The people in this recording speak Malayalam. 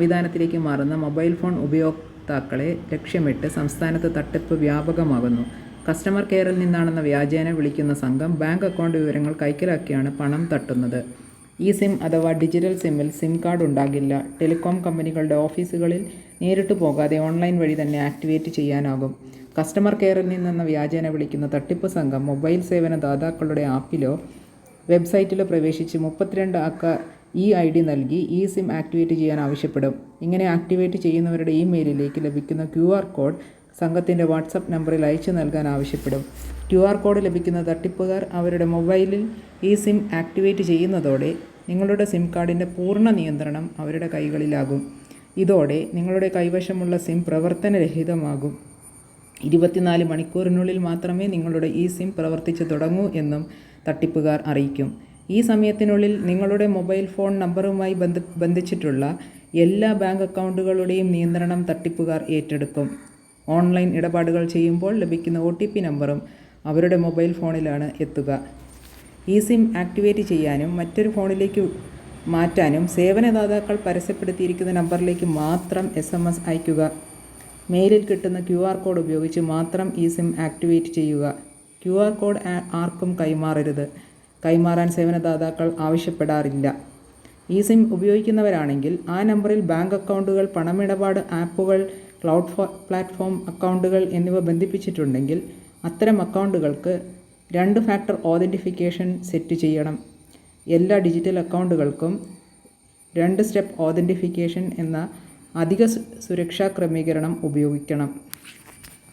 സംവിധാനത്തിലേക്ക് മാറുന്ന മൊബൈൽ ഫോൺ ഉപയോക്താക്കളെ ലക്ഷ്യമിട്ട് സംസ്ഥാനത്ത് തട്ടിപ്പ് വ്യാപകമാകുന്നു. കസ്റ്റമർ കെയറിൽ നിന്നാണെന്ന വ്യാജേന വിളിക്കുന്ന സംഘം ബാങ്ക് അക്കൗണ്ട് വിവരങ്ങൾ കൈക്കലാക്കിയാണ് പണം തട്ടുന്നത്. ഇ സിം അഥവാ ഡിജിറ്റൽ സിമ്മിൽ സിം കാർഡ് ഉണ്ടാകില്ല. ടെലികോം കമ്പനികളുടെ ഓഫീസുകളിൽ നേരിട്ട് പോകാതെ ഓൺലൈൻ വഴി തന്നെ ആക്ടിവേറ്റ് ചെയ്യാനാകും. കസ്റ്റമർ കെയറിൽ നിന്നെന്ന വ്യാജേന വിളിക്കുന്ന തട്ടിപ്പ് സംഘം മൊബൈൽ സേവന ദാതാക്കളുടെ ആപ്പിലോ വെബ്സൈറ്റിലോ പ്രവേശിച്ച് മുപ്പത്തിരണ്ട് അക്ക ഇ ഐ ഡി നൽകി ഇ സിം ആക്ടിവേറ്റ് ചെയ്യാൻ ആവശ്യപ്പെടും. ഇങ്ങനെ ആക്ടിവേറ്റ് ചെയ്യുന്നവരുടെ ഇമെയിലിലേക്ക് ലഭിക്കുന്ന ക്യു ആർ കോഡ് സംഘത്തിന്റെ വാട്സപ്പ് നമ്പറിൽ അയച്ചു നൽകാൻ ആവശ്യപ്പെടും. ക്യു ആർ കോഡ് ലഭിക്കുന്ന തട്ടിപ്പുകാർ അവരുടെ മൊബൈലിൽ ഈ സിം ആക്ടിവേറ്റ് ചെയ്യുന്നതോടെ നിങ്ങളുടെ സിം കാർഡിന്റെ പൂർണ നിയന്ത്രണം അവരുടെ കൈകളിലാകും. ഇതോടെ നിങ്ങളുടെ കൈവശമുള്ള സിം പ്രവർത്തനരഹിതമാകും. ഇരുപത്തിനാല് മണിക്കൂറിനുള്ളിൽ മാത്രമേ നിങ്ങളുടെ ഈ സിം പ്രവർത്തിച്ചു തുടങ്ങൂ എന്നും തട്ടിപ്പുകാർ അറിയിക്കും. ഈ സമയത്തിനുള്ളിൽ നിങ്ങളുടെ മൊബൈൽ ഫോൺ നമ്പറുമായി ബന്ധ ബന്ധിച്ചിട്ടുള്ള എല്ലാ ബാങ്ക് അക്കൗണ്ടുകളുടെയും നിയന്ത്രണം തട്ടിപ്പുകാർ ഏറ്റെടുക്കും. ഓൺലൈൻ ഇടപാടുകൾ ചെയ്യുമ്പോൾ ലഭിക്കുന്ന ഒ ടി പി നമ്പറും അവരുടെ മൊബൈൽ ഫോണിലാണ് എത്തുക. ഈ സിം ആക്ടിവേറ്റ് ചെയ്യാനും മറ്റൊരു ഫോണിലേക്ക് മാറ്റാനും സേവനദാതാക്കൾ പരസ്യപ്പെടുത്തിയിരിക്കുന്ന നമ്പറിലേക്ക് മാത്രം എസ് എം എസ് അയയ്ക്കുക. മെയിലിൽ കിട്ടുന്ന ക്യു ആർ കോഡ് ഉപയോഗിച്ച് മാത്രം ഈ സിം ആക്ടിവേറ്റ് ചെയ്യുക. ക്യു ആർ കോഡ് ആർക്കും കൈമാറരുത്. കൈമാറാൻ സേവനദാതാക്കൾ ആവശ്യപ്പെടാറില്ല. ഈ സിം ഉപയോഗിക്കുന്നവരാണെങ്കിൽ ആ നമ്പറിൽ ബാങ്ക് അക്കൗണ്ടുകൾ പണമിടപാട് ആപ്പുകൾ ക്ലൗഡ് പ്ലാറ്റ്ഫോം അക്കൗണ്ടുകൾ എന്നിവ ബന്ധിപ്പിച്ചിട്ടുണ്ടെങ്കിൽ അത്തരം അക്കൗണ്ടുകൾക്ക് രണ്ട് ഫാക്ടർ ഓതന്റിഫിക്കേഷൻ സെറ്റ് ചെയ്യണം. എല്ലാ ഡിജിറ്റൽ അക്കൗണ്ടുകൾക്കും രണ്ട് സ്റ്റെപ്പ് ഓതന്റിഫിക്കേഷൻ എന്ന അധിക സുരക്ഷാ ക്രമീകരണം ഉപയോഗിക്കണം.